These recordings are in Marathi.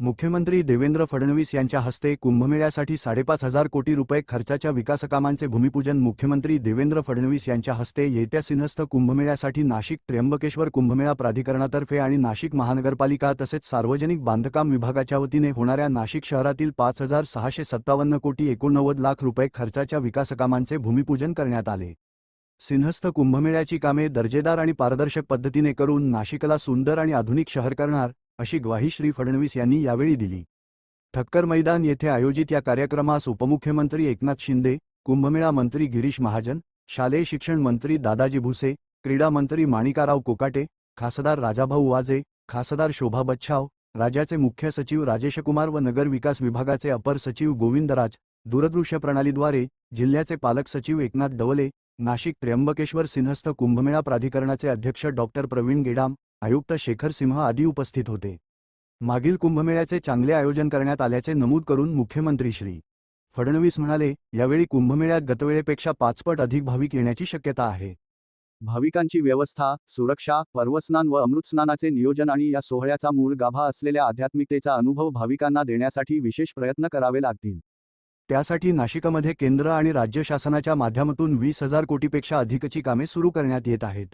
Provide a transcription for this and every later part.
मुख्यमंत्री देवेंद्र फडणवीस यांच्या हस्ते कुंभमेळ्यासाठी साडेपाच हजार कोटी रुपये खर्चाच्या विकासकामांचे भूमिपूजन मुख्यमंत्री देवेंद्र फडणवीस यांच्या हस्ते येत्या सिंहस्थ कुंभमेळ्यासाठी नाशिक त्र्यंबकेश्वर कुंभमेळा प्राधिकरणातर्फे आणि नाशिक महानगरपालिका तसेच सार्वजनिक बांधकाम विभागाच्या वतीने होणाऱ्या नाशिक शहरातील पाच हजार सहाशे सत्तावन्न कोटी एकोणनव्वद लाख रुपये खर्चाच्या विकासकामांचे भूमिपूजन करण्यात आले. सिंहस्थ कुंभमेळ्याची कामे दर्जेदार आणि पारदर्शक पद्धतीने करून नाशिकला सुंदर आणि आधुनिक शहर करणार अशी ग्वाही श्री फडणवीस यांनी यावेळी दिली. ठक्कर मैदान येथे आयोजित या कार्यक्रमास उपमुख्यमंत्री एकनाथ शिंदे कुंभमेळा मंत्री गिरीश महाजन शालेय शिक्षण मंत्री दादाजी भुसे क्रीडा मंत्री माणिकाराव कोकाटे खासदार राजाभाऊ वाजे खासदार शोभा बच्छाव राज्याचे मुख्य सचिव राजेशकुमार व नगर विकास विभागाचे अपर सचिव गोविंदराज दूरदृश्य प्रणालीद्वारे जिल्ह्याचे पालक सचिव एकनाथ डवले नाशिक त्र्यंबकेश्वर सिंहस्थ कुंभमेळा प्राधिकरणाचे अध्यक्ष डॉक्टर प्रवीण गेडाम आयुक्त शेखर सिंह आदी उपस्थित होते. मागील कुंभमेळ्याचे चांगले आयोजन करण्यात आल्याचे नमूद करून मुख्यमंत्री श्री. फडणवीस म्हणाले यावेळी कुंभमेळ्यात गतवेळेपेक्षा पाचपट अधिक भाविक येण्याची शक्यता आहे. भाविकांची व्यवस्था सुरक्षा पर्वस्नान व अमृतस्नानाचे नियोजन आणि या सोहळ्याचा मूळ गाभा असलेल्या आध्यात्मिकतेचा अनुभव भाविकांना देण्यासाठी विशेष प्रयत्न करावे लागतील. त्यासाठी नाशिकमध्ये केंद्र आणि राज्य शासनाच्या माध्यमातून वीस हजार कोटीपेक्षा अधिकची कामे सुरू करण्यात येत आहेत.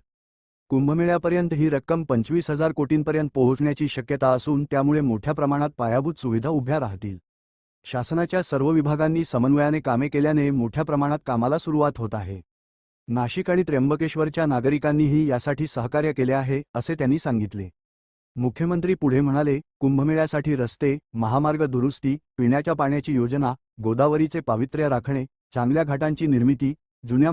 कुंभमेळ्यापर्यंत ही रक्कम पंचवीस हजार कोटींपर्यंत पोहोचण्याची शक्यता असून त्यामुळे मोठ्या प्रमाणात पायाभूत सुविधा उभ्या राहतील. शासनाच्या सर्व विभागांनी समन्वयाने कामे केल्याने मोठ्या प्रमाणात कामाला सुरुवात होत आहे. नाशिक आणि त्र्यंबकेश्वरच्या नागरिकांनीही यासाठी सहकार्य केले आहे असे त्यांनी सांगितले. मुख्यमंत्री पुढे म्हणाले कुंभमेळ्यासाठी रस्ते महामार्ग दुरुस्ती पिण्याच्या पाण्याची योजना गोदावरीचे पावित्र्य राखणे चांगल्या घाटांची निर्मिती जुन्या